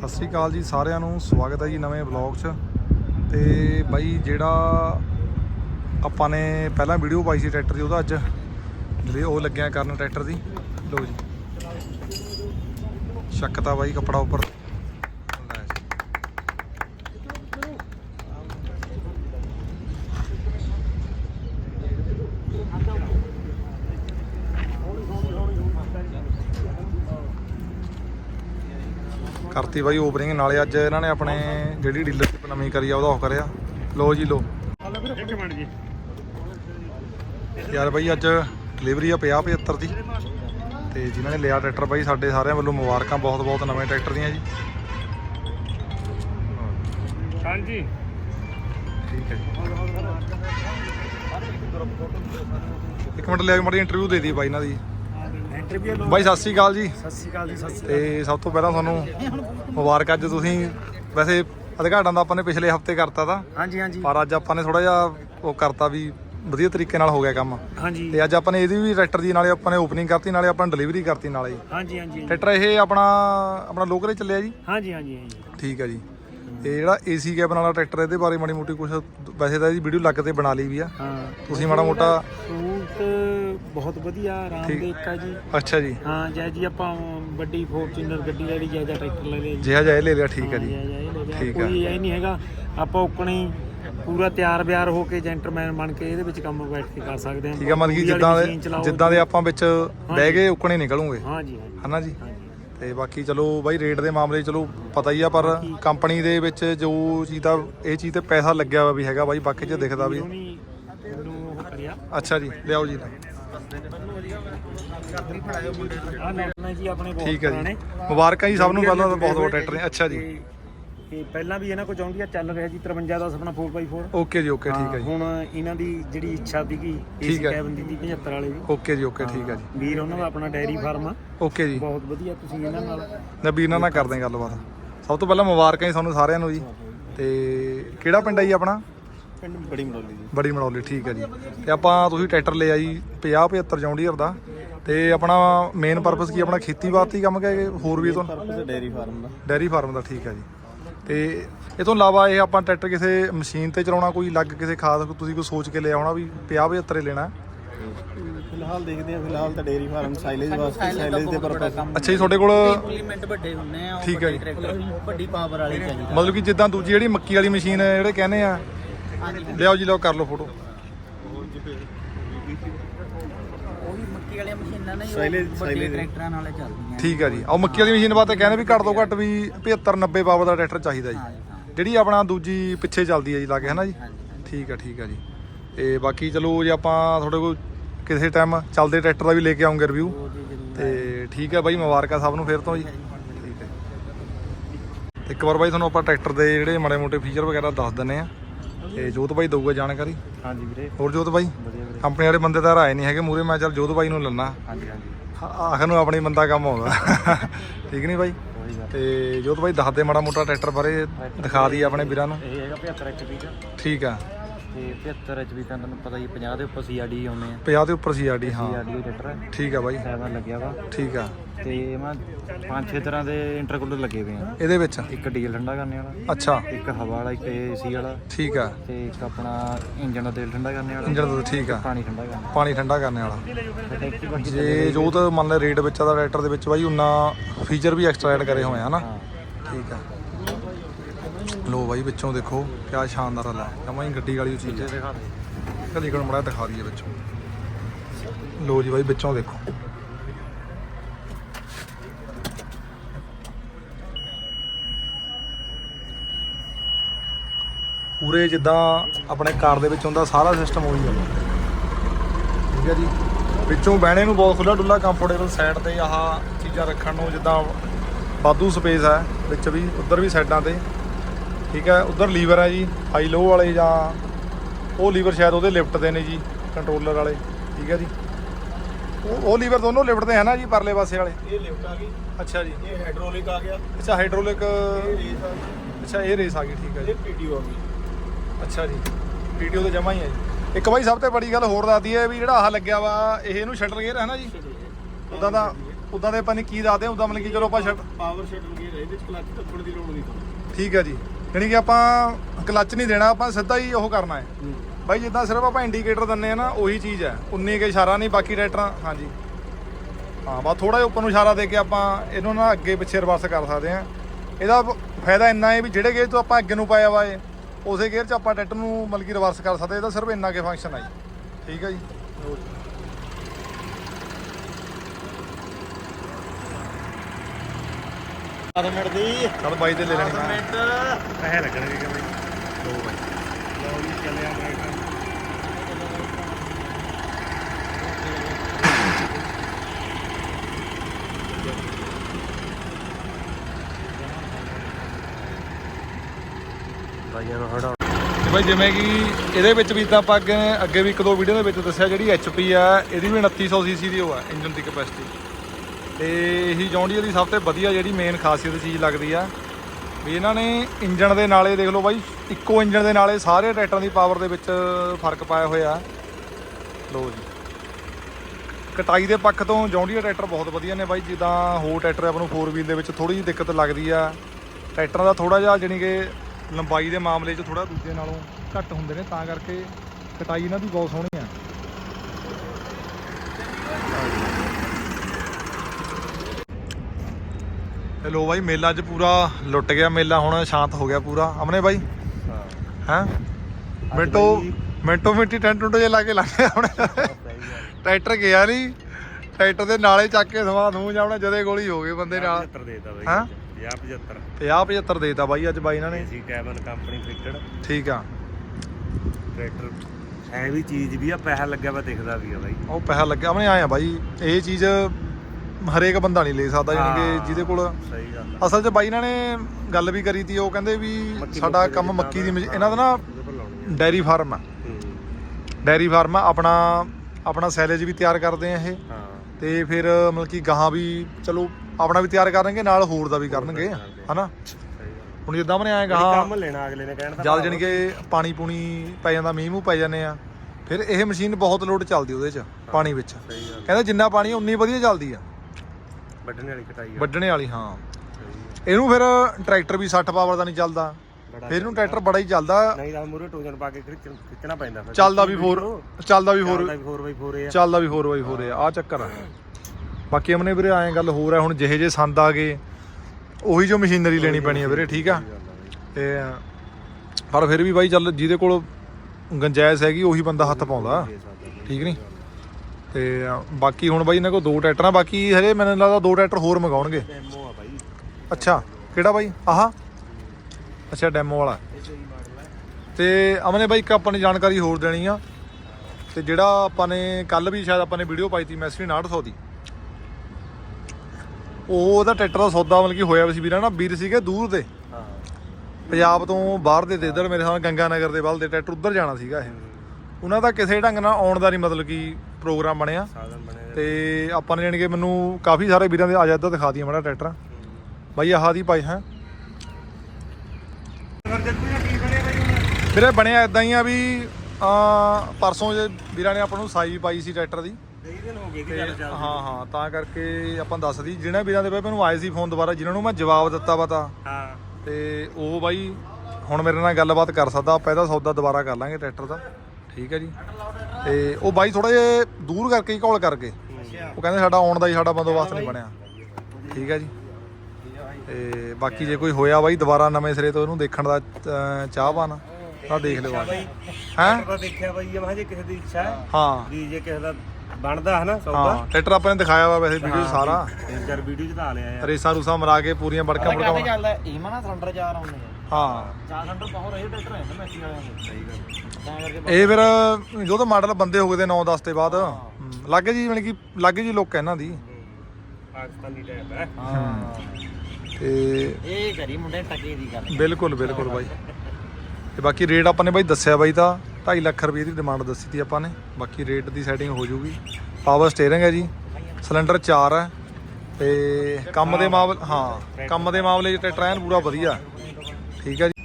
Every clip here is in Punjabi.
ਸਤਿ ਸ੍ਰੀ ਅਕਾਲ ਜੀ, ਸਾਰਿਆਂ ਨੂੰ ਸਵਾਗਤ ਹੈ ਜੀ ਨਵੇਂ ਵਲੌਗ 'ਚ। ਤੇ ਬਾਈ, ਜਿਹੜਾ ਆਪਾਂ ਨੇ ਪਹਿਲਾਂ ਵੀਡੀਓ ਪਾਈ ਸੀ ਟਰੈਕਟਰ ਦੀ, ਉਹਦਾ ਅੱਜ ਜਿਹੜੇ ਉਹ ਲੱਗਿਆ ਕਰਨ ਟਰੈਕਟਰ ਦੀ। ਲੋ ਜੀ। ਸ਼ੱਕਤਾ ਬਾਈ ਕੱਪੜਾ ਉੱਪਰ ਲੈ ਜੀ। ਕਰਤੀ ਬਾਈ ਓਪਨਿੰਗ ਨਾਲੇ ਅੱਜ ਇਹਨਾਂ ਨੇ ਆਪਣੇ ਜਿਹੜੀ ਡੀਲਰਸ਼ਿਪ ਨਵੀਂ ਕਰੀ ਆ ਉਹਦਾ ਆਫ ਕਰਿਆ। ਲੋ ਜੀ ਲੋ ਇੱਕ ਮਿੰਟ ਜੀ ਯਾਰ ਬਾਈ ਅੱਜ ਡਿਲੀਵਰੀ ਆ 50 75 ਦੀ। ਤੇ ਜਿਨ੍ਹਾਂ ਨੇ ਲਿਆ ਟਰੈਕਟਰ ਬਾਈ ਸਾਡੇ ਸਾਰਿਆਂ ਵੱਲੋਂ ਮੁਬਾਰਕਾਂ ਬਹੁਤ ਬਹੁਤ ਨਵੇਂ ਟਰੈਕਟਰ ਦੀਆਂ ਜੀ। ਹਾਂਜੀ। ਠੀਕ ਹੈ ਜੀ। ਇੱਕ ਮਿੰਟ ਲੈ ਕੇ ਮਾੜੀ ਇੰਟਰਵਿਊ ਦੇ ਦੀ ਬਾਈ ਇਹਨਾਂ ਦੀ। ਬਾਈ ਸਤਿ ਸ੍ਰੀ ਅਕਾਲ ਜੀ। ਸਤਿ ਸ਼੍ਰੀ ਅਕਾਲ ਜੀ ਸਤਿ ਸ਼੍ਰੀ ਤੇ ਸਭ ਤੋਂ ਪਹਿਲਾਂ ਤੁਹਾਨੂੰ ਮੁਬਾਰਕਾਂ ਅੱਜ ਤੁਸੀਂ ਵੈਸੇ ਉਦਘਾਟਨ ਦਾ ਆਪਾਂ ਨੇ ਪਿਛਲੇ ਹਫ਼ਤੇ ਕਰਤਾ ਤਾ। ਹਾਂਜੀ ਹਾਂਜੀ। ਪਰ ਅੱਜ ਆਪਾਂ ਨੇ ਥੋੜਾ ਜਿਹਾ ਉਹ ਕਰਤਾ ਵੀ ਵਧੀਆ ਤਰੀਕੇ ਨਾਲ ਹੋ ਗਿਆ ਕੰਮ। ਹਾਂਜੀ। ਤੇ ਅੱਜ ਆਪਾਂ ਨੇ ਇਹਦੀ ਵੀ ਟਰੈਕਟਰ ਦੀ ਨਾਲੇ ਆਪਾਂ ਨੇ ਓਪਨਿੰਗ ਕਰਤੀ ਨਾਲੇ ਆਪਾਂ ਨੇ ਡਿਲੀਵਰੀ ਕਰਤੀ ਨਾਲੇ। ਹਾਂਜੀ ਹਾਂਜੀ ਟਰੈਕਟਰ ਇਹ ਆਪਣਾ ਆਪਣਾ ਲੋਕਲ ਹੀ ਚੱਲਿਆ ਜੀ? ਹਾਂਜੀ ਹਾਂਜੀ ਹਾਂਜੀ। ਠੀਕ ਹੈ ਜੀ। ਇਹ ਜਿਹੜਾ ਏਸੀ ਕੈਬਨ ਵਾਲਾ ਟਰੈਕਟਰ ਇਹਦੇ ਬਾਰੇ ਮਾੜੀ ਮੋਟੀ ਕੁਝ ਵੈਸੇ ਤਾਂ ਇਹਦੀ ਵੀਡੀਓ ਲੱਗ ਤੇ ਬਣਾ ਲਈ ਵੀ ਆ। ਹਾਂ। ਤੁਸੀਂ ਮਾੜਾ ਮੋਟਾ ਸੂਟ ਬਹੁਤ ਵਧੀਆ ਆਰਾਮਦਾਇਕ ਆ ਜੀ। ਅੱਛਾ ਜੀ। ਹਾਂ ਜੈ ਜੀ ਆਪਾਂ ਵੱਡੀ ਫੋਰਚੂਨਰ ਗੱਡੀ ਲੈ ਲਈ ਜੈ ਜੈ ਟਰੈਕਟਰ ਲੈ ਲਿਆ ਜੀ। ਜਿਹਾ ਲੈ ਲਿਆ ਠੀਕ ਹੈ ਜੀ। ਜੈ ਜੈ ਇਹ ਲੈ ਲਿਆ। ਠੀਕ ਆ। ਕੋਈ ਇਹ ਨਹੀਂ ਹੈਗਾ ਆਪਾਂ ਉਕਣੀ ਪੂਰਾ ਤਿਆਰ ਬਿਆਰ ਹੋ ਕੇ ਜੈਂਟਲਮੈਨ ਬਣ ਕੇ ਇਹਦੇ ਵਿੱਚ ਕੰਮ ਬੈਠ ਕੇ ਕਰ ਸਕਦੇ ਹਾਂ। ਠੀਕ ਹੈ ਮਤਲਬ ਕਿ ਪੂਰੀ ਵਾਲੀ ਜਿੱਦਾਂ ਮਸ਼ੀਨ ਦੇ ਚਲਾਓ। ਜਿੱਦਾਂ ਦੇ ਆਪਾਂ ਵਿੱਚ ਬਹਿ ਗਏ ਉੱਕਣੇ ਨਿਕਲੂਗੇ। ਹਾਂਜੀ ਹਾਂਜੀ ਹਨਾ ਜੀ? ਹਾਂਜੀ ਤੇ ਬਾਕੀ ਚਲੋ ਬਾਈ ਰੇਟ ਦੇ ਮਾਮਲੇ 'ਚ ਚਲੋ ਪਤਾ ਹੀ ਆ ਪਰ ਕੰਪਨੀ ਦੇ ਵਿੱਚ ਜੋ ਚੀਜ਼ ਦਾ ਇਹ ਚੀਜ਼ ਤੇ ਪੈਸਾ ਲੱਗਿਆ ਵਾ ਵੀ ਹੈਗਾ ਬਾਈ ਬਾਕੀ 'ਚ ਦਿਖਦਾ ਵੀ ਉਹਨੇ ਮੈਨੂੰ ਉਹ ਕਰਿਆ। ਅੱਛਾ ਜੀ ਲਿਆਓ ਜੀ। ਆ ਨੋਟਨਾ ਜੀ ਆਪਣੇ ਬਹੁਤ ਠੀਕ ਹੈ ਪੁਰਾਣੇ ਜੀ। ਮੁਬਾਰਕਾਂ ਜੀ ਸਭ ਨੂੰ ਪਹਿਲਾਂ ਤਾਂ ਬਹੁਤ ਬਹੁਤ ਟਰੈਕਟਰ ਨੇ। ਅੱਛਾ ਜੀ। ਤੇ ਪਹਿਲਾਂ ਵੀ ਇਹਨਾਂ ਕੋਲ ਚਾਹੁੰਦੀ ਆ ਚੱਲ ਰਿਹਾ ਜੀ 53 ਦਾ ਆਪਣਾ 4x4 ਓਕੇ ਜੀ ਓਕੇ ਠੀਕ ਹੈ ਜੀ। ਹੁਣ ਇਹਨਾਂ ਦੀ ਜਿਹੜੀ ਇੱਛਾ ਸੀਗੀ ਠੀਕ ਹੈ। ਕੈਬਨ ਦੀ 75 ਵਾਲੇ ਦੀ। ਓਕੇ ਜੀ ਓਕੇ ਠੀਕ ਹੈ ਜੀ। ਵੀਰ ਉਹਨਾਂ ਦਾ ਆਪਣਾ ਡੈਰੀ ਫਾਰਮ ਆ। ਓਕੇ ਜੀ। ਬਹੁਤ ਵਧੀਆ ਤੁਸੀਂ ਇਹਨਾਂ ਨਾਲ ਨਬੀਰ ਨਾਲ ਨਾ ਕਰਦੇ ਹਾਂ ਗੱਲਬਾਤ। ਸਭ ਤੋਂ ਪਹਿਲਾਂ ਮੁਬਾਰਕਾਂ ਜੀ ਤੁਹਾਨੂੰ ਸਾਰਿਆਂ ਨੂੰ ਜੀ। ਤੇ ਕਿਹੜਾ ਪਿੰਡ ਹੈ ਜੀ ਆਪਣਾ? ਪਿੰਡ ਬੜੀ ਮੜੋਲੀ ਜੀ। ਬੜੀ ਮੜੌਲੀ ਠੀਕ ਹੈ ਜੀ। ਤੇ ਆਪਾਂ ਤੁਸੀਂ ਟਰੈਕਟਰ ਲਿਆ ਜੀ 50 75 ਜੌਂਡੀਅਰ ਦਾ। ਤੇ ਆਪਣਾ ਮੇਨ ਪਰਪਸ ਕੀ ਆਪਣਾ ਖੇਤੀਬਾੜੀ ਕੰਮ ਕਿ ਹੋਰ ਵੀ ਤੋਂ? ਪਰਪਸ ਡੈਰੀ ਫਾਰਮ ਦਾ। ਡੈਰੀ ਫਾਰਮ ਦਾ ਠੀਕ ਹੈ ਜੀ। ਤੇ ਇਹ ਤੋਂ ਇਲਾਵਾ ਇਹ ਆਪਾਂ ਟਰੈਕਟਰ ਕਿਸੇ ਮਸ਼ੀਨ ਤੇ ਚਲਾਉਣਾ ਕੋਈ ਅਲੱਗ ਕਿਸੇ ਖਾਸ ਤੁਸੀਂ ਕੋਈ ਸੋਚ ਕੇ ਲਿਆ ਹੋਣਾ ਵੀ 50 75 ਲੈਣਾ ਫਿਲਹਾਲ ਦੇਖਦੇ ਆ ਫਿਲਹਾਲ ਤਾਂ ਡੈਰੀ ਫਾਰਮ ਸਾਈਲੇਜ ਵਾਸਤੇ ਸਾਈਲੇਜ ਦੇ ਪਰਪਸ ਅੱਛਾ ਜੀ ਤੁਹਾਡੇ ਕੋਲ ਇੰਪਲੀਮੈਂਟ ਵੱਡੇ ਹੁੰਨੇ ਆ ਉਹ ਠੀਕ ਹੈ ਜੀ। ਵੱਡੀ ਪਾਵਰ ਵਾਲੇ ਚਾਹੀਦੇ ਮਤਲਬ ਕਿ ਜਿੱਦਾਂ ਦੂਜੀ ਜਿਹੜੀ ਮੱਕੀ ਵਾਲੀ ਮਸ਼ੀਨ ਜਿਹੜੇ ਕਹਿੰਦੇ ਆ ਲਿਆਓ ਜੀ ਲਓ ਕਰ ਲਓ ਫੋਟੋ। ਉਹੀ ਮੱਕੀ ਵਾਲੀਆਂ ਮਸ਼ੀਨਾਂ ਨੇ Silage- ਵੱਡੇ silage। ਟਰੈਕਟਰਾਂ ਨਾਲੇ ਚੱਲਦੀਆਂ ਠੀਕ ਹੈ ਜੀ। ਆਹ ਮੱਕੀ ਵਾਲੀ ਮਸ਼ੀਨ ਵਾਸਤੇ ਕਹਿੰਦੇ ਵੀ ਘੱਟ ਤੋਂ ਘੱਟ ਵੀ 75 90 ਪਾਵਰ ਦਾ ਟਰੈਕਟਰ ਚਾਹੀਦਾ ਜੀ। ਹਾਂ ਜੀ, ਹਾਂ। ਜਿਹੜੀ ਆਪਣਾ ਦੂਜੀ ਪਿੱਛੇ ਚੱਲਦੀ ਹੈ ਜੀ ਲਾਗੇ ਹੈ ਨਾ ਜੀ। ਠੀਕ ਹੈ ਠੀਕ ਹੈ ਜੀ। ਤੇ ਬਾਕੀ ਚਲੋ ਜੇ ਆਪਾਂ ਤੁਹਾਡੇ ਕੋਲ ਕਿਸੇ ਟਾਈਮ ਚੱਲਦੇ ਟਰੈਕਟਰ ਦਾ ਵੀ ਲੈ ਕੇ ਆਉਂਗੇ ਰਿਵਿਊ ਤੇ ਠੀਕ ਹੈ ਬਾਈ ਮੁਬਾਰਕਾਂ ਸਭ ਨੂੰ ਫੇਰ ਤੋਂ ਜੀ। ਠੀਕ ਹੈ ਇੱਕ ਵਾਰ ਬਾਈ ਤੁਹਾਨੂੰ ਆਪਾਂ ਟਰੈਕਟਰ ਦੇ ਜਿਹੜੇ ਮਾੜੇ ਮੋਟੇ ਫੀਚਰ ਵਗੈਰਾ ਦੱਸ ਦਿੰਨੇ ਆ। ਤੇ ਜੋਤ ਬਾਈ ਦਊਗਾ ਜਾਣਕਾਰੀ? ਹਾਂਜੀ ਵੀਰੇ। ਹੋਰ ਜੋਤ ਬਾਈ? ਵਧੀਆ ਵੀਰੇ। ਕੰਪਨੀ ਵਾਲੇ ਬੰਦੇ ਤਾਂ ਰਾਏ ਨਹੀਂ ਹੈਗੇ ਮੂਰੇ ਮੈਂ ਚੱਲ ਜੋਤ ਬਾਈ ਨੂੰ ਲੰਨਾ। ਹਾਂਜੀ ਹਾਂਜੀ। ਆਖਰ ਨੂੰ ਆਪਣੀ ਬੰਦਾ ਕੰਮ ਆਉਂਦਾ। ਠੀਕ ਨਹੀਂ ਬਾਈ? ਤੇ ਜੋਤ ਬਾਈ ਦੱਸ ਦੇ ਮਾੜਾ ਮੋਟਾ ਟਰੈਕਟਰ ਬਾਰੇ ਦਿਖਾ ਦੀ ਆਪਣੇ ਵੀਰਾਂ ਨੂੰ। ਇਹ ਹੈਗਾ 75 ਐਚਪੀ ਦਾ। ਠੀਕ ਆ। ਤੇ 75 ਐਚਪੀ ਤਾਂ ਤੁਹਾਨੂੰ ਪਤਾ ਹੀ ਹੈ, 50 ਦੇ ਉੱਪਰ ਸੀਆਰਡੀ ਆਉਂਦੇ ਆ। 50 ਦੇ ਉੱਪਰ ਸੀ ਆਡੀ ਹਾਂ। ਸੀਆਰਡੀ ਟਰੈਕਟਰ ਹੈ। ਠੀਕ ਆ ਬਾਈ। ਸੈਵਨ ਲੱਗਿਆ ਵਾ। ਠੀਕ ਆ। ਤੇ ਮੈਂ ਪੰਜ ਛੇ ਤਰ੍ਹਾਂ ਦੇ ਇੰਟਰਕੂਲਰ ਲੱਗੇ ਹੋਏ ਆ। ਇਹਦੇ ਵਿੱਚ? ਇੱਕ ਡੀਜ਼ਲ ਠੰਡਾ ਕਰਨੇ ਵਾਲਾ। ਅੱਛਾ। ਇੱਕ ਹਵਾ ਵਾਲਾ ਇੱਕ ਏਸੀ ਵਾਲਾ। ਠੀਕ ਆ। ਤੇ ਇੱਕ ਆਪਣਾ ਇੰਜਨ ਦਾ ਤੇਲ ਠੰਡਾ ਕਰਨੇ ਵਾਲਾ। ਇੰਜਨ ਦਾ ਠੀਕ ਆ। ਪਾਣੀ ਠੰਡਾ ਕਰਨਾ। ਪਾਣੀ ਠੰਡਾ ਕਰਨ ਵਾਲਾ। ਤੇ ਟੈਕਸੀ ਬਾਕੀ ਜੇ ਜੋਤ ਮੰਨ ਲੈ ਰੇਟ ਵਿੱਚ ਆਦਾ ਟਰੈਕਟਰ ਦੇ ਵਿੱਚ ਬਾਈ ਉਨਾ ਫੀਚਰ ਵੀ ਐਕਸਟਰਾ ਐਡ ਕਰੇ ਹੋਏ ਆ ਹਨਾ? ਹਾਂ। ਠੀਕ ਆ। ਲੋ ਬਾਈ, ਵਿੱਚੋਂ ਦੇਖੋ ਕਿਆ ਸ਼ਾਨਦਾਰ ਹਲਾ ਜਮਾਂ ਹੀ ਗੱਡੀ ਵਾਲੀ ਚੀਜ਼ ਹੈ। ਤੇ ਦਿਖਾ ਦੇ ਕਦੀ ਕੋਲ ਮੜਾ ਦਿਖਾ ਦਈਏ ਵਿੱਚੋਂ। ਲੋ ਜੀ ਬਾਈ, ਵਿੱਚੋਂ ਦੇਖੋ। ਪੂਰੇ ਜਿੱਦਾਂ ਆਪਣੇ ਕਾਰ ਦੇ ਵਿੱਚ ਹੁੰਦਾ, ਸਾਰਾ ਸਿਸਟਮ ਉਹੀ ਹੈ ਠੀਕ ਹੈ ਜੀ। ਵਿੱਚੋਂ ਬਹਿਣੇ ਨੂੰ ਬਹੁਤ ਖੁੱਲਾ ਡੁੱਲਾ ਕੰਫਰਟੇਬਲ ਸਾਈਡ ਤੇ ਆਹ ਚੀਜ਼ਾਂ ਰੱਖਣ ਨੂੰ ਜਿੱਦਾਂ ਵਾਧੂ ਸਪੇਸ ਹੈ, ਵਿੱਚ ਵੀ, ਉੱਧਰ ਵੀ ਸਾਈਡਾਂ ਤੇ। ਠੀਕ ਹੈ ਉੱਧਰ ਲੀਵਰ ਹੈ ਜੀ ਹਾਈ ਲੋ ਵਾਲੇ ਜਾਂ ਉਹ ਲੀਵਰ ਸ਼ਾਇਦ ਉਹਦੇ ਲਿਫਟ ਦੇ ਨੇ ਜੀ ਕੰਟਰੋਲਰ ਵਾਲੇ ਠੀਕ ਹੈ ਜੀ। ਉਹ ਉਹ ਲੀਵਰ ਦੋਨੋਂ ਲਿਫਟ ਦੇ ਹੈ ਨਾ ਜੀ ਪਰਲੇ ਪਾਸੇ ਵਾਲੇ? ਇਹ ਲਿਫਟ ਆ ਗਈ। ਅੱਛਾ ਜੀ। ਇਹ ਹਾਈਡ੍ਰੋਲਿਕ ਆ ਗਿਆ। ਅੱਛਾ ਹਾਈਡ੍ਰੋਲਿਕ ਅੱਛਾ ਇਹ ਰੇਸ ਆ ਗਈ ਠੀਕ ਹੈ ਜੀ। ਪੀਟੀਓ ਆ ਗਈ। ਅੱਛਾ ਜੀ ਪੀਟੀਓ ਤੇ ਜਮਾ ਹੀ ਹੈ ਜੀ। ਇੱਕ ਬਾਈ ਸਭ ਤੋਂ ਬੜੀ ਗੱਲ ਹੋਰ ਦੱਸਦੀ ਹੈ ਵੀ ਜਿਹੜਾ ਆਹ ਲੱਗਿਆ ਵਾ ਇਹ ਇਹਨੂੰ ਸ਼ਟਰ ਗੇਅਰ ਹੈ ਨਾ ਜੀ? ਉਦਾਂ ਦਾ ਉਦਾਂ ਦੇ ਆਪਾਂ ਨੇ ਕੀ ਦੱਸਦੇ ਉਦਾਂ ਮਤਲਬ ਕਿ ਚਲੋ ਆਪਾਂ ਛੱਡ ਪਾਵਰ ਸ਼ਟਲ ਗੇਅਰ ਇਹਦੇ ਚ ਕਲੱਚ ਦੱਬਣ ਦੀ ਲੋੜ ਨਹੀਂ ਠੀਕ ਹੈ ਜੀ। ਯਾਨੀ ਕਿ ਆਪਾਂ ਕਲੱਚ ਨਹੀਂ ਦੇਣਾ ਆਪਾਂ ਸਿੱਧਾ ਹੀ ਉਹ ਕਰਨਾ ਹੈ। ਬਾਈ ਜਿੱਦਾਂ ਸਿਰਫ ਆਪਾਂ ਇੰਡੀਕੇਟਰ ਦਿੰਨੇ ਆ ਨਾ ਉਹੀ ਚੀਜ਼ ਹੈ। ਉਨੇ ਕੇ ਇਸ਼ਾਰਾ ਨਹੀਂ ਬਾਕੀ ਰਾਈਟਰਾਂ ਹਾਂਜੀ। ਹਾਂ ਬਸ ਥੋੜਾ ਜਿਹਾ ਉੱਪਰ ਨੂੰ ਇਸ਼ਾਰਾ ਦੇ ਕੇ ਆਪਾਂ ਇਹਨੂੰ ਨਾ ਅੱਗੇ ਪਿੱਛੇ ਰਿਵਰਸ ਕਰ ਸਕਦੇ ਆ ਇਹਦਾ ਫਾਇਦਾ ਇੰਨਾ ਹੈ ਵੀ ਜਿਹੜੇ ਗੇਅਰ ਤੋਂ ਆਪਾਂ ਅੱਗੇ ਨੂੰ ਪਾਇਆ ਵਾ ਏ ਉਸੇ ਗੇਅਰ 'ਚ ਆਪਾਂ ਟਰੈਕਟਰ ਨੂੰ ਮਤਲਬ ਕਿ ਰਿਵਰਸ ਕਰ ਸਕਦੇ ਇਹਦਾ ਸਿਰਫ ਇੰਨਾ ਕੇ ਫੰਕਸ਼ਨ ਆ ਜੀ। ਠੀਕ ਹੈ ਜੀ? ਮਿੰਟ ਦੀ ਚਲ ਬਾਈ ਤੇ ਲੈ ਲੈਣੀ। ਮੈਂ ਮਿੰਟ ਪੈਸੇ ਲੱਗਣਗੇ ਕਿ ਬਈ? ਦੋ ਬਾਈ। ਲਓ ਜੀ ਚੱਲਿਆ ਟਰੈਕਟਰ ਭਾਈਆਂ ਨੂੰ ਹੜਾ ਤੇ ਬਾਈ ਜਿਵੇਂ ਕਿ ਇਹਦੇ ਵਿੱਚ ਵੀ ਤਾਂ ਆਪਾਂ ਅੱਗੇ ਅੱਗੇ ਵੀ ਇੱਕ ਦੋ ਵੀਡੀਓ ਦੇ ਵਿੱਚ ਦੱਸਿਆ ਜਿਹੜੀ HP ਆ ਇਹਦੀ ਵੀ 2900 ਸੀਸੀ ਦੀ ਉਹ ਆ ਇੰਜਨ ਦੀ ਕਪੈਸਿਟੀ ਤੇ ਇਹੀ ਜੌਂਡੀਅਰ ਦੀ ਸਭ ਤੋਂ ਵਧੀਆ ਜਿਹੜੀ ਮੇਨ ਖਾਸੀਅਤ ਚੀਜ਼ ਲੱਗਦੀ ਆ। ਵੀ ਇਹਨਾਂ ਨੇ ਇੰਜਣ ਦੇ ਨਾਲੇ ਦੇਖ ਲਓ ਬਾਈ, ਇੱਕੋ ਇੰਜਣ ਦੇ ਨਾਲੇ ਸਾਰੇ ਟਰੈਕਟਰਾਂ ਦੀ ਪਾਵਰ ਦੇ ਵਿੱਚ ਫ਼ਰਕ ਪਾਇਆ ਹੋਇਆ। ਲਓ ਜੀ। ਕਟਾਈ ਦੇ ਪੱਖ ਤੋਂ ਜੌਂਡੀਅਰ ਟਰੈਕਟਰ ਬਹੁਤ ਵਧੀਆ ਨੇ ਬਾਈ, ਜਿੱਦਾਂ ਹੋਰ ਟਰੈਕਟਰ ਆਪਾਂ ਨੂੰ 4 ਵੀਲ ਦੇ ਵਿੱਚ ਥੋੜੀ ਜਿਹੀ ਦਿੱਕਤ ਲੱਗਦੀ ਆ। ਟਰੈਕਟਰਾਂ ਦਾ ਥੋੜਾ ਜਿਹਾ ਜਾਣੀ ਕਿ ਲੰਬਾਈ ਦੇ ਮਾਮਲੇ 'ਚ ਥੋੜਾ ਦੂਜੇ ਨਾਲੋਂ ਘੱਟ ਹੁੰਦੇ ਨੇ, ਤਾਂ ਕਰਕੇ ਕਟਾਈ ਇਹਨਾਂ ਦੀ ਬਹੁਤ ਸੋਹਣੀ ਆ ਤੇ ਲੋ ਬਾਈ ਮੇਲਾ 'ਚ ਪੂਰਾ ਲੁੱਟ ਗਿਆ ਮੇਲਾ ਹੁਣ ਸ਼ਾਂਤ ਹੋ ਗਿਆ ਪੂਰਾ। ਅਮਨੇ ਬਾਈ? ਹੈਂ। ਮਿੰਟੋ ਮਿੰਟੋ ਮਿੰਟੀ ਟੈਂਟ ਟੁੰਟ ਜੇ ਲਾ ਕੇ ਲੱਗੇ ਹੁਣ। ਟਰੈਕਟਰ ਗਿਆ ਨਹੀਂ। ਟਰੈਕਟਰ ਦੇ ਨਾਲੇ ਚੱਕ ਕੇ ਸਵਾ ਨੂੰ ਜਾਉਣਾ ਜਦੇ ਗੋਲੀ ਹੋ ਗਈ ਬੰਦੇ ਨਾਲ। 75 ਦੇਤਾ ਬਾਈ। ਹਾਂ? 50 75 50 75 ਦੇਤਾ ਬਾਈ ਅੱਜ ਬਾਈ ਇਹਨਾਂ ਨੇ। AC cabin company fitted. ਠੀਕ ਆ। ਟਰੈਕਟਰ ਐ ਵੀ ਚੀਜ਼ ਵੀ ਆ ਪੈਸਾ ਲੱਗਿਆ ਵਾ ਦਿਖਦਾ ਵੀ ਆ ਬਾਈ। ਉਹ ਪੈਸਾ ਲੱਗਿਆ। ਆਪਣੇ ਆਏ ਆ ਬਾਈ। ਇਹ ਚੀਜ਼ ਹਰੇਕ ਬੰਦਾ ਨਹੀਂ ਲੈ ਸਕਦਾ ਯਾਨੀ ਕਿ। ਜਿਹਦੇ ਕੋਲ ਸਹੀ ਗੱਲ ਆ। ਅਸਲ 'ਚ ਬਾਈ ਇਹਨਾਂ ਨੇ ਗੱਲ ਵੀ ਕਰੀ ਤੀ ਉਹ ਕਹਿੰਦੇ ਵੀ ਸਾਡਾ ਕੰਮ ਮੱਕੀ ਦੀ ਨਾਲ ਇਹਨਾਂ ਦਾ ਨਾ ਡੈਰੀ ਫਾਰਮ ਆ। ਡੈਰੀ ਫਾਰਮ ਆ ਆਪਣਾ ਆਪਣਾ ਸੈਲੇਜ ਵੀ ਤਿਆਰ ਕਰਦੇ ਆ ਇਹ। ਹਾਂ। ਤੇ ਫਿਰ ਮਤਲਬ ਕਿ ਗਾਹਾਂ ਵੀ ਚਲੋ ਆਪਣਾ ਵੀ ਤਿਆਰ ਕਰਨਗੇ ਨਾਲ ਹੋਰ ਦਾ ਵੀ ਕਰਨਗੇ। ਹਨਾ? ਸਹੀ ਗੱਲ ਹੁਣ ਜਿੱਦਾਂ ਬਣੇ ਆਏ ਕੰਮ ਗਾਹਾਂ ਲੈਣਾ ਅਗਲੇ ਨੇ ਕਹਿਣ ਦਾ ਜਦ ਜਾਣੀ ਕਿ ਪਾਣੀ ਪੂਣੀ ਪੈ ਜਾਂਦਾ ਮੀਂਹ ਮੂੰਹ ਪੈ ਜਾਂਦੇ ਆ। ਫਿਰ ਇਹ ਮਸ਼ੀਨ ਬਹੁਤ ਲੋਡ ਚੱਲਦੀ ਉਹਦੇ 'ਚ ਪਾਣੀ ਵਿੱਚ। ਸਹੀ ਗੱਲ ਕਹਿੰਦੇ ਜਿੰਨਾ ਪਾਣੀ ਉਨੀ ਵਧੀਆ ਚੱਲਦੀ ਆ। ਵੱਢਣੇ ਵਾਲੀ ਕਟਾਈ ਆ। ਵੱਢਣੇ ਵਾਲੀ ਹਾਂ। ਸਹੀ ਇਹਨੂੰ ਫਿਰ ਟਰੈਕਟਰ ਵੀ 60 ਪਾਵਰ ਦਾ ਨਹੀਂ ਚੱਲਦਾ। ਬੜਾ ਫਿਰ ਇਹਨੂੰ ਟਰੈਕਟਰ ਬੜਾ ਹੀ ਚੱਲਦਾ। ਨਹੀਂ ਤਾਂ ਮੂਰੇ ਟੋਜਨ ਪਾ ਕੇ ਖਿੱਚ- ਖਿੱਚਣਾ ਪੈਂਦਾ ਫਿਰ। ਚੱਲਦਾ ਵੀ 4 ਚੱਲਦਾ ਵੀ 4 ਚੱਲਦਾ ਵੀ 4x4 ਆ। ਚੱਲਦਾ ਵੀ 4x4 ਆ। ਆ ਚੱਕਰ ਆ। ਬਾਕੀ ਅਮਨੇ ਵੀਰੇ ਐਂ ਗੱਲ ਹੋਰ ਹੈ ਹੁਣ ਜਿਹੇ ਜੇ ਸੰਦ ਆ ਗਏ ਉਹੀ ਜੋ ਮਸ਼ੀਨਰੀ ਲੈਣੀ ਪੈਣੀ ਆ ਵੀਰੇ ਠੀਕ ਆ? ਤੇ ਪਰ ਫਿਰ ਵੀ ਬਾਈ ਚੱਲ ਜਿਹਦੇ ਕੋਲ ਗੰਜਾਇਸ਼ ਹੈਗੀ ਉਹੀ ਬੰਦਾ ਹੱਥ ਪਾਉਂਦਾ। ਠੀਕ ਨਹੀਂ ਤੇ ਬਾਕੀ ਹੁਣ ਬਾਈ ਇਹਨਾਂ ਕੋਲ ਦੋ ਟਰੈਕਟਰ ਆ ਬਾਕੀ ਹਰੇ ਮੈਨੂੰ ਲੱਗਦਾ ਦੋ ਟਰੈਕਟਰ ਹੋਰ ਮੰਗਾਉਣਗੇ। ਡੈਮੋ ਆ ਬਾਈ। ਅੱਛਾ ਕਿਹੜਾ ਬਾਈ? ਆਹਾ। ਅੱਛਾ ਡੈਮੋ ਵਾਲਾ। ਤੇ ਅਮਨੇ ਬਾਈ ਇੱਕ ਆਪਾਂ ਨੇ ਜਾਣਕਾਰੀ ਹੋਰ ਦੇਣੀ ਆ ਤੇ ਜਿਹੜਾ ਆਪਾਂ ਨੇ ਕੱਲ ਵੀ ਸ਼ਾਇਦ ਆਪਾਂ ਨੇ ਵੀਡੀਓ ਪਾਈ ਤੀ ਮੈਸਰੀ 900 ਦੀ। ਉਹ ਉਹਦਾ ਟਰੈਕਟਰ ਦਾ ਸੌਦਾ ਮਤਲਬ ਕਿ ਹੋਇਆ ਵੀ ਸੀ ਵੀਰਾਂ ਨਾ ਵੀਰ ਸੀਗੇ ਦੂਰ ਦੇ। ਹਾਂ। ਪੰਜਾਬ ਤੋਂ ਬਾਹਰ ਦੇ ਦੇ ਇੱਧਰ ਮੇਰੇ ਸਾਹਮਣੇ ਗੰਗਾ ਨਗਰ ਦੇ ਵੱਲ ਦੇ ਟਰੈਕਟਰ ਉੱਧਰ ਜਾਣਾ ਸੀਗਾ ਇਹ। ਉਹਨਾਂ ਦਾ ਕਿਸੇ ਢੰਗ ਨਾਲ ਆਉਣ ਦਾ ਨਹੀਂ ਮਤਲਬ ਕਿ ਪ੍ਰੋਗਰਾਮ ਬਣਿਆ। ਸਾਧਨ ਬਣੇ ਤੇ ਆਪਾਂ ਨੇ ਜਾਣੀ ਕਿ ਮੈਨੂੰ ਕਾਫੀ ਸਾਰੇ ਵੀਰਾਂ ਦੇ ਆ ਜਾ ਇੱਧਰ ਦਿਖਾ ਦਈਏ ਮਾੜਾ ਟਰੈਕਟਰ। ਬਾਈ ਆਹ ਦੀ ਪਾਈ ਹੈ। ਵੀਰੇ ਬਣਿਆ ਇਦਾਂ ਹੀ ਆ ਵੀ ਆ ਪਰਸੋਂ ਜੇ ਵੀਰਾਂ ਨੇ ਆਪਾਂ ਨੂੰ ਸਾਈ ਪਾਈ ਸੀ ਟਰੈਕਟਰ ਦੀ। ਹੋ ਹਾਂ ਹਾਂ ਤਾਂ ਕਰਕੇ ਆਪਾਂ ਦੱਸ ਦੀ ਜਿਹਨਾਂ ਵੀਰਾਂ ਦੇ ਬਾਈ ਮੈਨੂੰ ਆਏ ਸੀ ਫੋਨ ਦੁਬਾਰਾ ਜਿਨ੍ਹਾਂ ਨੂੰ ਮੈਂ ਜਵਾਬ ਦਿੱਤਾ ਵਾ ਤਾਂ। ਹਾਂ। ਤੇ ਉਹ ਬਾਈ ਹੁਣ ਮੇਰੇ ਨਾਲ ਗੱਲਬਾਤ ਕਰ ਸਕਦਾ ਆਪਾਂ ਇਹਦਾ ਸੌਦਾ ਦੁਬਾਰਾ ਕਰ ਲਾਂਗੇ ਟਰੈਕਟਰ ਦਾ। ਠੀਕ ਹੈ ਜੀ। ਤੇ ਉਹ ਬਾਈ ਥੋੜਾ ਜਿਹਾ ਦੂਰ ਕਰਕੇ ਹੀ ਕਾਲ ਕਰ ਗਏ ਉਹ ਕਹਿੰਦੇ ਸਾਡਾ ਆਉਣ ਦਾ ਹੀ ਸਾਡਾ ਬੰਦੋਬਸਤ ਨਹੀਂ ਬਣਿਆ। ਠੀਕ ਹੈ ਜੀ। ਤੇ ਬਾਕੀ ਜੇ ਕੋਈ ਹੋਇਆ ਬਾਈ ਦੁਬਾਰਾ ਨਵੇਂ ਸਿਰੇ ਤੋਂ ਇਹਨੂੰ ਦੇਖਣ ਦਾ ਚਾਹਵਾਨ ਤਾਂ ਦੇਖ ਲਿਓ। ਹੈਂ? ਤਾਂ ਦੇਖਿਆ ਬਾਈ ਇਹ ਮੈਂ ਜੇ ਕਿਸੇ ਦੀ ਇੱਛਾ ਹੈ। ਹਾਂ। ਵੀ ਜੇ ਕਿਸੇ ਦਾ ਬਣਦਾ ਹਨਾ ਸੌਦਾ। ਹਾਂ ਟਰੈਕਟਰ ਆਪਾਂ ਨੇ ਦਿਖਾਇਆ ਵਾ ਵੈਸੇ ਵੀਡੀਓ ਸਾਰਾ। ਤਿੰਨ ਚਾਰ ਵੀਡੀਓ ਚ ਤਾਂ ਲਿਆ ਯਾਰ ਰੇਸਾਂ ਰੂਸਾਂ ਮਰਾ ਕੇ ਪੂਰੀਆਂ ਬੜਕਾਂ ਕਾਹਦੇ ਬੜਕਾਂ ਚੱਲਦਾ ਇਹ ਮਨਾ ਸਿਲੰਡਰ ਚਾਰ ਆਉਂਦੇ ਆ। ਹਾਂ। ਚਾਰ ਸਿਲੰਡਰ ਬਹੁਤ ਰਹੇ ਟਰੈਕਟਰ ਹੈ ਨਾ ਮੈਸੀ ਵਾਲਿਆਂ ਦੇ। ਸਹੀ ਗੱਲ ਤਾਂ ਕਰਕੇ ਇਹ ਫਿਰ ਜਦੋਂ ਮਾਡਲ ਬੰਦੇ ਹੋ ਗਏ ਤੇ 9 10 ਤੇ ਬਾਅਦ। ਲੱਗ ਜੀ ਮਤਲਬ ਕਿ ਲੱਗ ਜੀ ਲੁੱਕ ਹੈ ਇਹਨਾਂ ਦੀ। ਪਾਕਿਸਤਾਨੀ ਟਾਈਪ ਹੈ। ਹਾਂ। ਤੇ ਇਹ ਕਰੀ ਮੁੰਡੇ ਟਕੇ ਦੀ ਗੱਲ। ਬਿਲਕੁਲ ਬਿਲਕੁਲ ਬਾਈ। ਤੇ ਬਾਕੀ ਰੇਟ ਆਪਾਂ ਨੇ ਬਾਈ ਦੱਸਿਆ ਬਾਈ ਤਾਂ 2.5 ਲੱਖ ਰੁਪਏ ਦੀ ਡਿਮਾਂਡ ਦੱਸੀ ਤੀ ਆਪਾਂ ਨੇ। ਬਾਕੀ ਰੇਟ ਦੀ ਸੈਟਿੰਗ ਹੋ ਜਾਊਗੀ ਪਾਵਰ ਸਟੀਅਰਿੰਗ ਹੈ ਜੀ। ਸਿਲੰਡਰ 4 ਹੈ। ਤੇ ਕੰਮ ਦੇ ਮਾਮਲੇ ਹਾਂ ਕੰਮ ਦੇ ਮਾਮਲੇ 'ਚ ਐਨ ਪੂਰਾ ਵਧੀਆ। ਠੀਕ ਹੈ ਜੀ।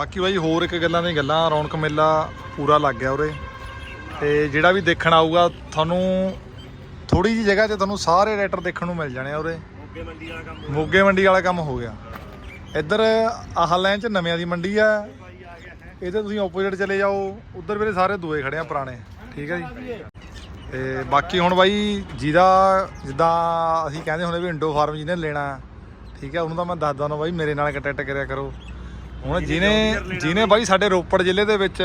ਬਾਕੀ ਬਾਈ ਹੋਰ ਇੱਕ ਗੱਲਾਂ ਦੀਆਂ ਗੱਲਾਂ ਰੌਣਕ ਮੇਲਾ ਪੂਰਾ ਲੱਗ ਗਿਆ ਉਰੇ। ਤੇ ਜਿਹੜਾ ਵੀ ਦੇਖਣ ਆਊਗਾ ਤੁਹਾਨੂੰ ਥੋੜੀ ਜੀ ਜਗ੍ਹਾ 'ਚ ਤੁਹਾਨੂੰ ਸਾਰੇ ਟਰੈਕਟਰ ਦੇਖਣ ਨੂੰ ਮਿਲ ਜਾਣੇ ਆ ਉਰੇ। ਮੋਗੇ ਮੰਡੀ ਵਾਲਾ ਕੰਮ ਮੋਗੇ ਮੰਡੀ ਵਾਲਾ ਕੰਮ ਹੋ ਗਿਆ। ਇੱਧਰ ਆਹ ਲਾਈਨ 'ਚ ਨਵਿਆਂ ਦੀ ਮੰਡੀ ਆ। ਇਹਦੇ ਤੁਸੀਂ ਆਪੋਜ਼ਿਟ ਚਲੇ ਜਾਓ। ਉਧਰ ਵੀਰੇ ਸਾਰੇ ਦੂਏ ਖੜੇ ਆ ਪੁਰਾਣੇ। ਠੀਕ ਹੈ ਜੀ। ਤੇ ਬਾਕੀ ਹੁਣ ਬਾਈ ਜਿਹਦਾ ਜਿੱਦਾਂ ਅਸੀਂ ਕਹਿੰਦੇ ਹੁੰਦੇ ਵੀ ਇੰਡੋ ਫਾਰਮ ਜਿਹਨੇ ਲੈਣਾ ਠੀਕ ਹੈ ਉਹਨੂੰ ਤਾਂ ਮੈਂ ਦੱਸਦਾ ਨਾ ਬਾਈ ਮੇਰੇ ਨਾਲ ਕੰਟੈਕਟ ਕਰਿਆ ਕਰੋ। ਹੁਣ ਜਿਹਨੇ ਜਿਹਨੇ ਬਾਈ ਸਾਡੇ ਰੋਪੜ ਜ਼ਿਲ੍ਹੇ ਦੇ ਵਿੱਚ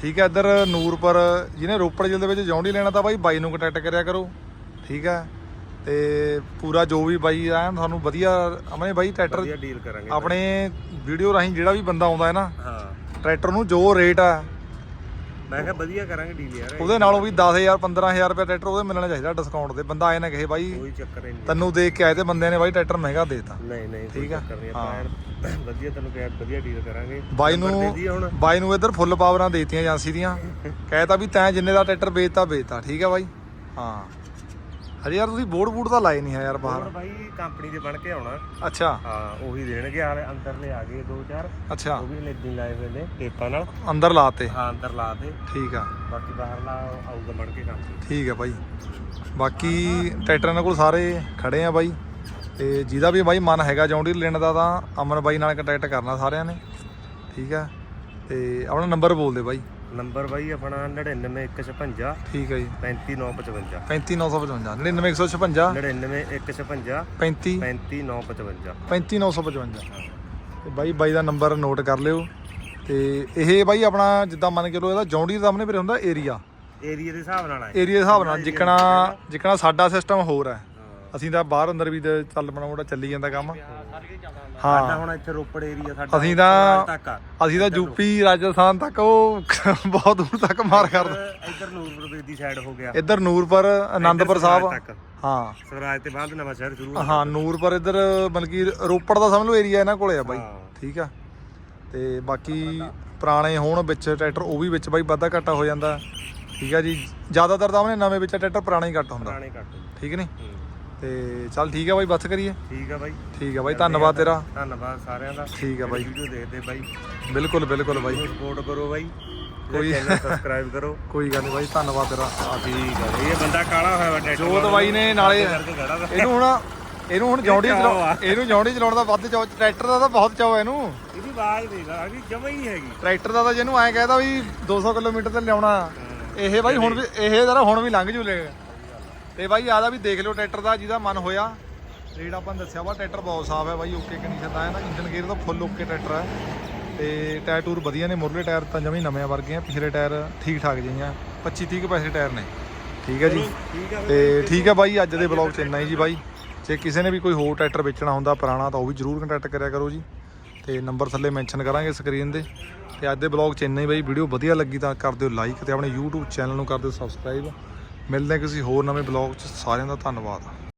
ਠੀਕ ਹੈ ਇੱਧਰ ਨੂਰਪੁਰ ਜਿਹਨੇ ਰੋਪੜ ਜ਼ਿਲ੍ਹੇ ਦੇ ਵਿੱਚ ਜੌਂਡੀ ਲੈਣਾ ਤਾਂ ਬਾਈ ਬਾਈ ਨੂੰ ਕੰਟੈਕਟ ਕਰਿਆ ਕਰੋ ਠੀਕ ਹੈ। ਤੇ ਪੂਰਾ ਜੋ ਵੀ ਬਾਈ ਆ ਤੁਹਾਨੂੰ ਵਧੀਆ ਆਪਣੇ ਬਾਈ ਟਰੈਕਟਰ ਆਪਣੇ ਵੀਡੀਓ ਰਾਹੀਂ ਜਿਹੜਾ ਵੀ ਬੰਦਾ ਆਉਂਦਾ ਹੈ ਨਾ ਹਾਂ। ਟਰੈਕਟਰ ਨੂੰ ਜੋ ਰੇਟ ਆ ਮੈਂ ਕਿਹਾ ਵਧੀਆ ਕਰਾਂਗੇ ਡੀਲ ਯਾਰ। ਉਹਦੇ ਨਾਲੋਂ ਵੀ 10000 15000 ਰੁਪਏ ਟਰੈਕਟਰ ਉਹਦੇ ਮਿਲਣਾ ਚਾਹੀਦਾ ਡਿਸਕਾਊਂਟ ਤੇ। ਬੰਦਾ ਆਏ ਨਾ ਕਹੇ ਬਾਈ ਕੋਈ ਚੱਕਰ ਹੀ ਨਹੀਂ। ਤੈਨੂੰ ਦੇਖ ਕੇ ਆਏ ਤੇ ਬੰਦਿਆਂ ਨੇ ਬਾਈ ਟਰੈਕਟਰ ਮਹਿੰਗਾ ਦੇਤਾ। ਨਹੀਂ ਨਹੀਂ ਕੋਈ ਠੀਕ ਆ? ਚੱਕਰ ਨਹੀਂ। ਆਪਾਂ ਐਨ ਵਧੀਆ ਤੈਨੂੰ ਕਿਹਾ ਵਧੀਆ ਡੀਲ ਕਰਾਂਗੇ। ਬਾਈ ਨੰਬਰ ਦੇ ਨੂੰ ਦਈਏ ਹੁਣ। ਬਾਈ ਨੂੰ ਇੱਧਰ ਫੁੱਲ ਪਾਵਰਾਂ ਦੇਤੀਆਂ ਏਜੰਸੀ ਦੀਆਂ। ਕਹਿਤਾ ਵੀ ਤੈਂ ਜਿੰਨੇ ਦਾ ਟਰੈਕਟਰ ਵੇਚਤਾ ਵੇਚਤਾ। ਠੀਕ ਹੈ ਬਾਈ? ਹਾਂ। ਹਜੇ ਯਾਰ ਤੁਸੀਂ ਬੋਰਡ ਬੂਡ ਤਾਂ ਲਾਏ ਨਹੀਂ ਹੈ ਯਾਰ ਹੋਰ ਬਾਹਰ ਬਾਈ ਕੰਪਨੀ ਦੇ ਬਣ ਕੇ ਆਉਣਾ। ਅੱਛਾ। ਹਾਂ ਉਹੀ ਦੇਣਗੇ ਹਾਲੇ ਅੰਦਰਲੇ ਆ ਗਏ ਦੋ ਚਾਰ। ਅੱਛਾ। ਉਹ ਵੀ ਇਦਾਂ ਲਾਏ ਹੋਏ ਨੇ ਟੇਪਾਂ ਨਾਲ। ਅੰਦਰ ਲਾਤੇ ਹਾਂ ਅੰਦਰ ਲਾ ਦੇ ਠੀਕ ਆ। ਬਾਕੀ ਬਾਹਰਲਾ ਆਊਗਾ ਬਣ ਕੇ ਕੰਮ। ਠੀਕ ਆ ਬਾਈ। ਬਾਕੀ ਟਰੈਕਟਰਾਂ ਇਹਨਾਂ ਕੋਲ ਸਾਰੇ ਖੜੇ ਆ ਬਾਈ। ਤੇ ਜਿਹਦਾ ਵੀ ਬਾਈ ਮਨ ਹੈਗਾ ਜੌਂਡੀ ਲੈਣ ਦਾ ਤਾਂ ਅਮਨ ਬਾਈ ਨਾਲ ਕੰਟੈਕਟ ਕਰਨਾ ਸਾਰਿਆਂ ਨੇ। ਠੀਕ ਆ। ਤੇ ਆਪਣਾ ਨੰਬਰ ਬੋਲ ਦੇ ਬਾਈ। ਨੰਬਰ ਬਾਈ ਆਪਣਾ 99156 ਠੀਕ ਹੈ ਜੀ। 35955 35955 99156 99156 35 35955 35955 ਤੇ ਬਾਈ ਬਾਈ ਦਾ ਨੰਬਰ ਨੋਟ ਕਰ ਲਿਓ। ਤੇ ਇਹ ਬਾਈ ਆਪਣਾ ਜਿੱਦਾਂ ਮੰਨ ਕੇ ਲੋ ਇਹਦਾ ਜੌਂਡੀ ਦਾ ਸਾਹਮਣੇ ਵੀਰੇ ਹੁੰਦਾ ਏਰੀਆ। ਏਰੀਆ ਦੇ ਹਿਸਾਬ ਨਾਲ ਆਏ ਏਰੀਆ ਦੇ ਹਿਸਾਬ ਨਾਲ ਜਿੱਕਣਾ ਜਿੱਕਣਾ ਸਾਡਾ ਸਿਸਟਮ ਹੋਰ ਹੈ। ਅਸੀਂ ਤਾਂ ਬਾਹਰ ਅੰਦਰ ਵੀ ਚੱਲ ਬਣਾ ਮੋੜਾ ਚੱਲੀ ਜਾਂਦਾ ਕੰਮ। ਸਾਡਾ ਹਾਂ ਹੁਣ ਇੱਥੇ ਰੋਪੜ ਏਰੀਆ ਸਾਡਾ ਅਸੀਂ ਤਾਂ- ਤੱਕ ਆ ਅਸੀਂ ਤਾਂ ਯੂਪੀ ਰਾਜਸਥਾਨ ਤੱਕ ਉਹ ਬਹੁਤ ਦੂਰ ਤੱਕ ਮਾਰ ਕਰਦੇ। ਇੱਧਰ ਨੂਰਪੁਰ ਵੇਦੀ ਸਾਈਡ ਹੋ ਗਿਆ। ਇੱਧਰ ਨੂਰਪੁਰ ਆਨੰਦਪੁਰ ਸਾਹਿਬ। ਤੱਕ। ਹਾਂ। ਸਵਰਾਜ ਤੇ ਬਾਅਦ ਨਵਾਂ ਸ਼ਹਿਰ ਸ਼ੁਰੂ ਹਾਂ ਨੂਰਪੁਰ ਇੱਧਰ ਬਲਕਿ ਰੋਪੜ ਦਾ ਸਮਝ ਲਓ ਏਰੀਆ ਇਹਨਾਂ ਕੋਲੇ ਆ ਬਾਈ। ਹਾਂ। ਠੀਕ ਆ। ਤੇ ਬਾਕੀ ਪੁਰਾਣੇ ਹੋਣ ਵਿੱਚ ਟਰੈਕਟਰ ਉਹ ਵੀ ਵਿੱਚ ਬਾਈ ਵਾਧਾ ਘਾਟਾ ਹੋ ਜਾਂਦਾ। ਠੀਕ ਆ ਜੀ। ਜ਼ਿਆਦਾਤਰ ਤਾਂ ਉਹਨੇ ਨਵੇਂ ਵਿੱਚ ਟਰੈਕਟਰ ਪੁਰਾਣਾ ਹੀ ਘੱਟ ਹੁੰਦਾ। ਪੁਰਾਣੇ ਕੱਟ ਠੀਕ ਨਹੀਂ? ਤੇ ਚੱਲ ਠੀਕ ਆ ਬਾਈ ਬੱਸ ਕਰੀਏ? ਠੀਕ ਆ ਬਾਈ। ਠੀਕ ਆ ਬਾਈ ਧੰਨਵਾਦ ਤੇਰਾ। ਧੰਨਵਾਦ ਸਾਰਿਆਂ ਦਾ। ਠੀਕ ਆ ਬਾਈ। ਵੀਡੀਓ ਦੇਖਦੇ ਬਾਈ। ਬਿਲਕੁਲ ਬਿਲਕੁਲ ਬਾਈ। ਸਪੋਰਟ ਕਰੋ ਬਾਈ। ਕੋਈ- ਕੋਈ ਚੈਨਲ ਸਬਸਕ੍ਰਾਈਬ ਕਰੋ। ਕੋਈ ਗੱਲ ਨਹੀਂ ਬਾਈ ਧੰਨਵਾਦ ਤੇਰਾ। ਆ ਠੀਕ ਆ ਇਹ ਬੰਦਾ ਕਾਲਾ ਹੋਇਆ ਵਾ ਟਰੈਕਟਰ ਜੋਤ ਬਾਈ ਨੇ ਨਾਲੇ ਕਰਕੇ ਖੜਾ ਵਾ। ਇਹਨੂੰ ਹੁਣ ਇਹਨੂੰ ਹੁਣ ਜੌਂਡੀ ਚਾਅ ਚਲਾਉ ਆ। ਇਹਨੂੰ ਜੌਂਡੀ ਚਲਾਉਣ ਦਾ ਵੱਧ ਚਾਅ ਟਰੈਕਟਰ ਦਾ ਤਾਂ ਬਹੁਤ ਚਾਅ ਹੈ ਇਹਨੂੰ। ਇਹਦੀ ਆਵਾਜ਼ ਦੇਖ ਆ ਵੀ ਜਮਾ ਹੀ ਨਹੀਂ ਹੈਗੀ। ਟਰੈਕਟਰ ਦਾ ਤਾਂ ਜਿਹਨੂੰ ਐਂ ਕਹਿਦਾ ਵੀ 200 ਕਿਲੋਮੀਟਰ ਤੇ ਲਿਆਉਣਾ ਇਹ ਬਾਈ ਹੁਣ ਵੀ ਇਹ ਜਰਾ ਹੁਣ ਵੀ ਲੰਘ ਜੂ ਲੈ ਤੇ ਬਾਈ ਆਦਾ ਵੀ ਦੇਖ ਲਿਓ ਟਰੈਕਟਰ ਦਾ ਜਿਹਦਾ ਮਨ ਹੋਇਆ। ਰੇਟ ਆਪਾਂ ਦੱਸਿਆ ਵਾ ਟਰੈਕਟਰ ਬਹੁਤ ਸਾਫ਼ ਹੈ ਬਾਈ ਓਕੇ ਕੰਡੀਸ਼ਨ ਦਾ ਹੈ ਨਾ। ਇੰਜਨ ਗੇਅਰ ਦਾ ਫੁੱਲ ਓਕੇ ਟਰੈਕਟਰ ਹੈ। ਤੇ ਟਾਇਰ ਟੂਰ ਵਧੀਆ ਨੇ ਮੁਰਲੇ ਟਾਇਰ ਤਾਂ ਜਮੀ ਨਵੇਂ ਵਰਗੇ ਆ ਪਿਛਲੇ ਟਾਇਰ ਠੀਕ ਠਾਕ ਜਿਹੇ ਆ 25 30 ਕੁ ਪੈਸੇ ਟਾਇਰ ਨੇ। ਠੀਕ ਹੈ ਜੀ। ਤੇ ਠੀਕ ਹੈ ਬਾਈ। ਅੱਜ ਦੇ ਬਲੌਗ 'ਚ ਇੰਨਾ ਹੀ ਜੀ ਬਾਈ। ਜੇ ਕਿਸੇ ਨੇ ਵੀ ਕੋਈ ਹੋਰ ਟਰੈਕਟਰ ਵੇਚਣਾ ਹੁੰਦਾ ਪੁਰਾਣਾ ਤਾਂ ਉਹ ਵੀ ਜਰੂਰ ਕੰਟੈਕਟ ਕਰਿਆ ਕਰੋ ਜੀ। ਤੇ ਨੰਬਰ ਥੱਲੇ ਮੈਂਸ਼ਨ ਕਰਾਂਗੇ ਸਕਰੀਨ ਦੇ। ਤੇ ਅੱਜ ਦੇ ਬਲੌਗ 'ਚ ਇੰਨਾ ਹੀ ਬਾਈ ਵੀਡੀਓ ਵਧੀਆ ਲੱਗੀ ਤਾਂ ਕਰ ਦਿਓ ਲਾਈਕ ਤੇ ਆਪਣੇ YouTube ਚੈਨਲ ਨੂੰ ਕਰ ਦਿਓ ਸਬਸਕ੍ਰਾਈਬ ਮਿਲਦੇ ਹਾਂ ਕਿਸੇ ਹੋਰ ਨਵੇਂ ਬਲੌਗ 'ਚ। ਸਾਰਿਆਂ ਦਾ ਧੰਨਵਾਦ।